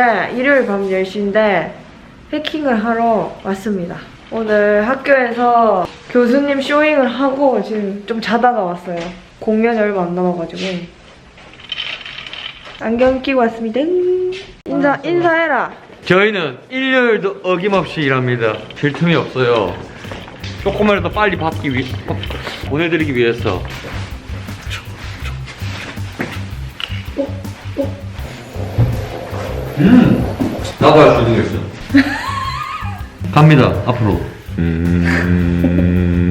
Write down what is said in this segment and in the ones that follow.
밤 10시인데, 일요일 밤 10시인데, 패킹을 하러 왔습니다. 오늘 학교에서 교수님 쇼잉을 하고 지금 좀 자다가 왔어요. 공연이 얼마 안 남아가지고. 안경 끼고 왔습니다. 인사, 인사해라. 저희는 일요일도 어김없이 일합니다. 쉴 틈이 없어요. 조금만이라도 빨리 받기 위, 밥- 보내드리기 위해서. 나도 할 수 있는 게 있어. 갑니다, 앞으로. 음.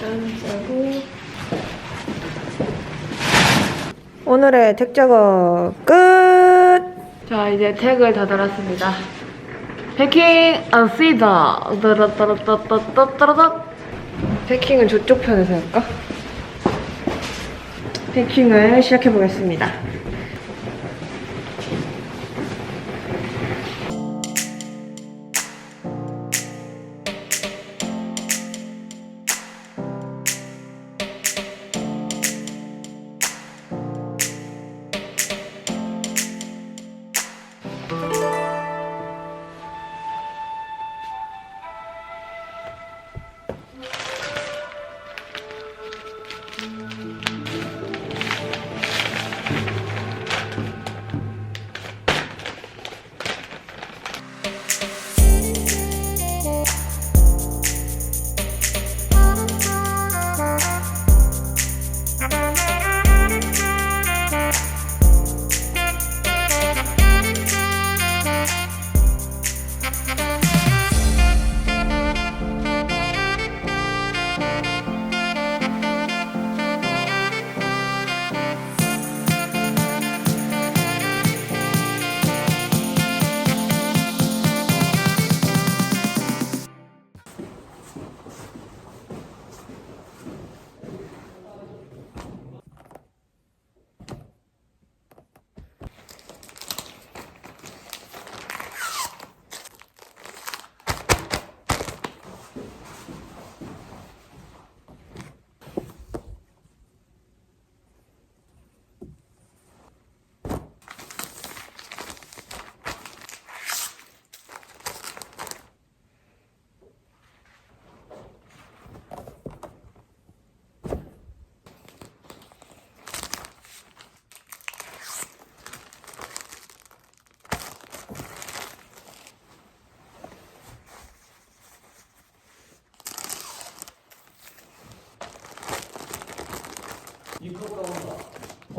일단 짜고 오늘의 택 작업 끝! 자 이제 택을 다 달았습니다 패킹 안 쓰이다 따라따라따따따따따 패킹은 저쪽 편에서 할까? 패킹을 시작해 보겠습니다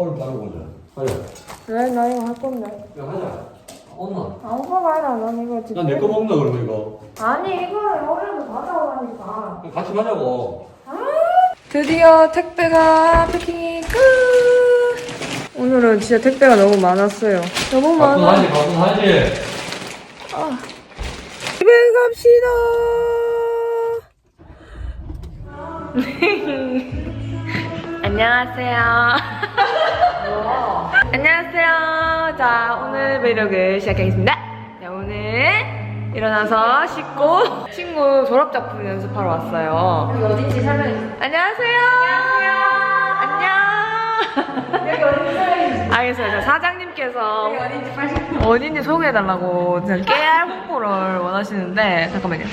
헐 바르고 오자. 하자. 왜? 나 이거 할 건데 야 하자. 온나. 아무거나 해라 난 이거 지금 난내거 먹나 그러면 이거. 아니 이거는 어려서 가져오라니까 같이 가자고. 드디어 택배가 패킹이 끝 오늘은 진짜 택배가 너무 많았어요 너무 많아 바쁜하지 바쁜하지. 집에 갑시다 안녕하세요. 안녕하세요. 자, 오늘 브이로그 시작하겠습니다. 자, 오늘 일어나서 씻고 친구 졸업작품 연습하러 왔어요. 여기 어딘지 설명해주세요. 안녕하세요. 안녕. 여기 어딘지 설명해주세요. 알겠어요. 자, 사장님께서 여기 어딘지 빨리 어딘지 소개해달라고 깨알 홍보를 원하시는데 잠깐만요.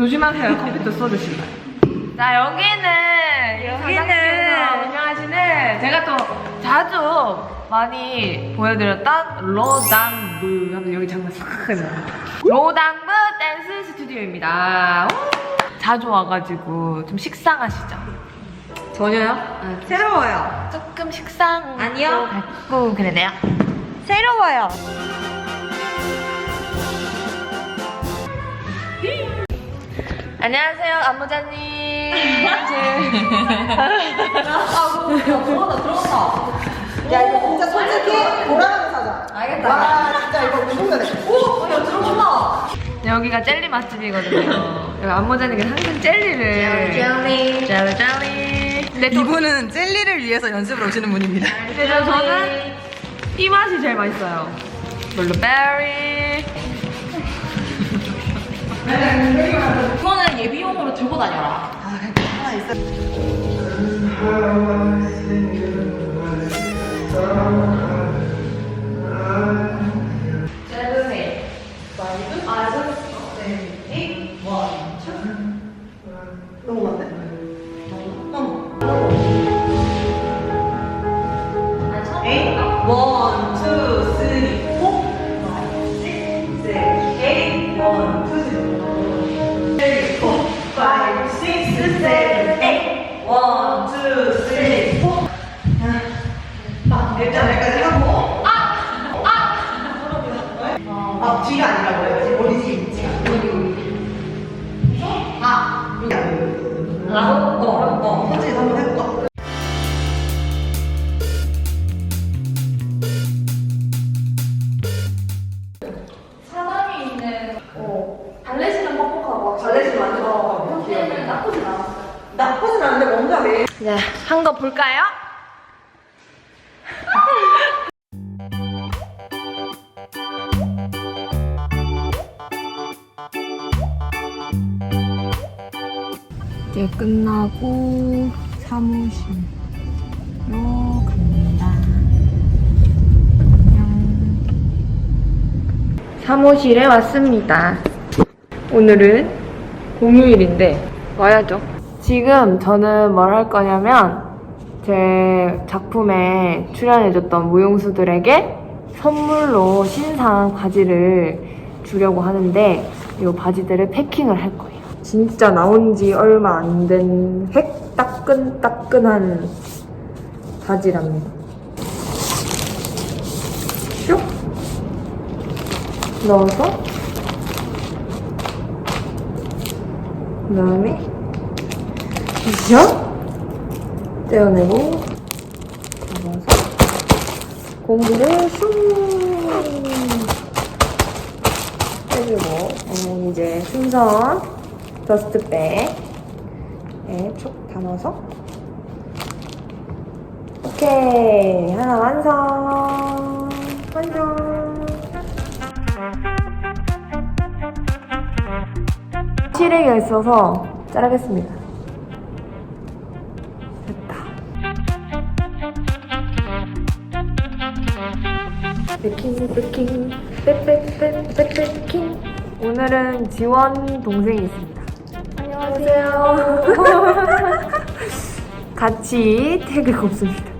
조심하세요. 컴퓨터 쏟으시면. 자 여기는 여기는 제가 또 자주 많이 보여드렸던 로당부 하면 여기 장난 싹 하네. 로당부 댄스 스튜디오입니다. 우! 자주 와가지고 좀 식상하시죠? 전혀요? 새로워요. 조금 식상 아니요. 같고 그러네요. 새로워요. 안녕하세요, 안무자님. 들어온다, 들어온다. 야 이거 진짜 솔직히 돌아가면서 하자 알겠다. 와 진짜 이거 무슨 거래 오! 야, 들어온다. 여기가 젤리 맛집이거든요. 여기 안무자님이 항상 젤리를. 젤리, 젤리, 젤리. 근데 저, 이분은 젤리를 위해서 연습을 오시는 분입니다 근데 저- 저는 이 맛이 제일 맛있어요. 블루베리. 이거는 예비용으로 들고 다녀라. 하 어, 어, 현진이 한번 해볼까? 사람이 있는, 어, 발레시는 뻑뻑하고. 발레시는 완전 뻑뻑하고 현재는 나쁘진 않았어. 나쁘진 않은데 뭔가 왜 자, 한거 볼까요? 이제 끝나고 사무실로 갑니다. 사무실에 왔습니다. 오늘은 공휴일인데 와야죠. 지금 저는 뭘 할 거냐면 제 작품에 출연해줬던 무용수들에게 선물로 신상 바지를 주려고 하는데 이 바지들을 패킹을 할 거예요. 진짜 나온 지 얼마 안된획 따끈따끈한 바지랍니다. 슉! 넣어서 그 다음에 슉 떼어내고 잡아서 공기를 슝! 해주고 어, 이제 순선 더스트백에 쭉 담아서. 오케이. 하나 완성. 완성. 실외기가 있어서 자르겠습니다. 됐다. 베킹 베킹. 빼빼빼빼빼킹. 오늘은 지원 동생이 있습니다 안녕하세요 같이 태그가 없습니다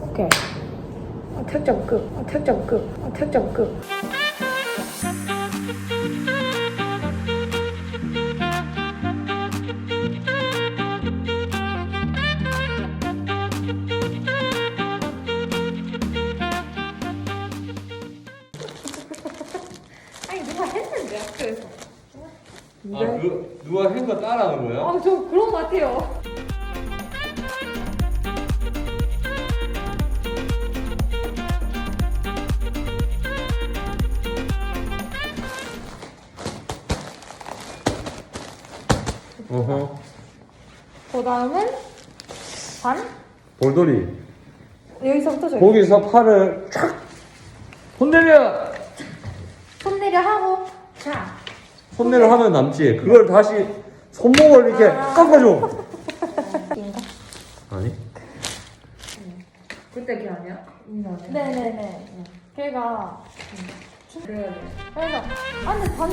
오케이 어, 택점 끝. 어, 택점 끝. 어, 택점 끝. 하는 거 따라하는 거예요? 어, 아, 저 그런 것 같아요. 어허. 그 다음은 반? 볼돌이. 여기서부터 저기. 거기서 팔을 촥! 손내려! 손 내려 하고 자. 손내려 하면 남지. 그걸 다시 손목을 이렇게 깎아줘. 아니? 그때 걔 아니야? 네네네. 걔가 그래야 돼. 그래서 아 근데 반